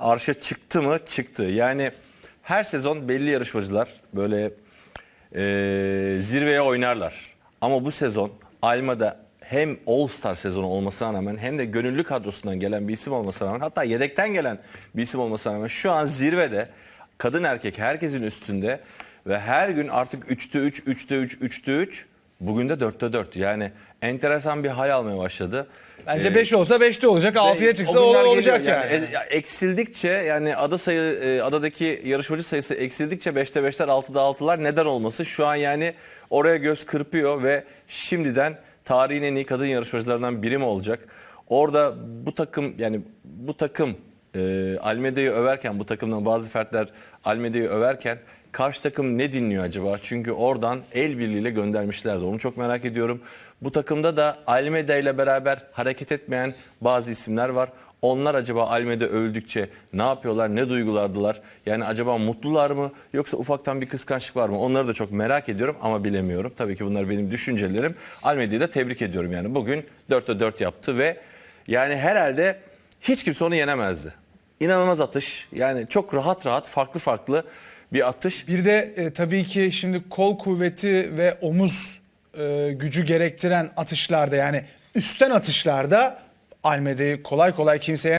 arşa çıktı mı? Çıktı. Yani her sezon belli yarışmacılar böyle e, zirveye oynarlar. Ama bu sezon Alma'da hem All Star sezonu olmasına rağmen hem de gönüllü kadrosundan gelen bir isim olmasına rağmen hatta yedekten gelen bir isim olmasına rağmen şu an zirvede kadın erkek herkesin üstünde ve her gün artık 3'te 3, 3'te 3, 3'te 3 bugün de 4'te 4 yani enteresan bir hal almaya başladı. Bence Ee, 5 olsa 5'te olacak, 6'ya çıksa o o günler olacak geliyor. yani. e- ya eksildikçe yani ada sayı e, adadaki yarışmacı sayısı eksildikçe 5'te 5'ler 6'da 6'lar neden olması şu an yani oraya göz kırpıyor ve şimdiden tarihin en iyi kadın yarışmacılarından biri mi olacak? Orada bu takım yani bu takım e, Almeda'yı överken bu takımdan bazı fertler Almeda'yı överken karşı takım ne dinliyor acaba? Çünkü oradan el birliğiyle göndermişlerdi. Onu çok merak ediyorum. Bu takımda da Almeda ile beraber hareket etmeyen bazı isimler var. Onlar acaba Almeda öldükçe ne yapıyorlar, ne duygulardılar? Yani acaba mutlular mı yoksa ufaktan bir kıskançlık var mı? Onları da çok merak ediyorum ama bilemiyorum. Tabii ki bunlar benim düşüncelerim. Almeda'yı da tebrik ediyorum yani. Bugün 4'te 4 yaptı ve yani herhalde hiç kimse onu yenemezdi. İnanılmaz atış. Yani çok rahat rahat farklı farklı bir atış. Bir de e, tabii ki şimdi kol kuvveti ve omuz e, gücü gerektiren atışlarda yani üstten atışlarda Almeda'yı kolay kolay kimseye